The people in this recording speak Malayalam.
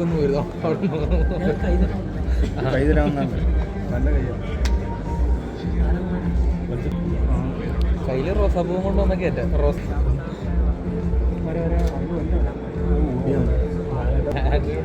ഒന്ന് വരുന്നോ കയ്യിൽ റോസാപ്പൂവും കൊണ്ട് വന്ന കേറ്റ. റോസ്. ആന്റിയോട്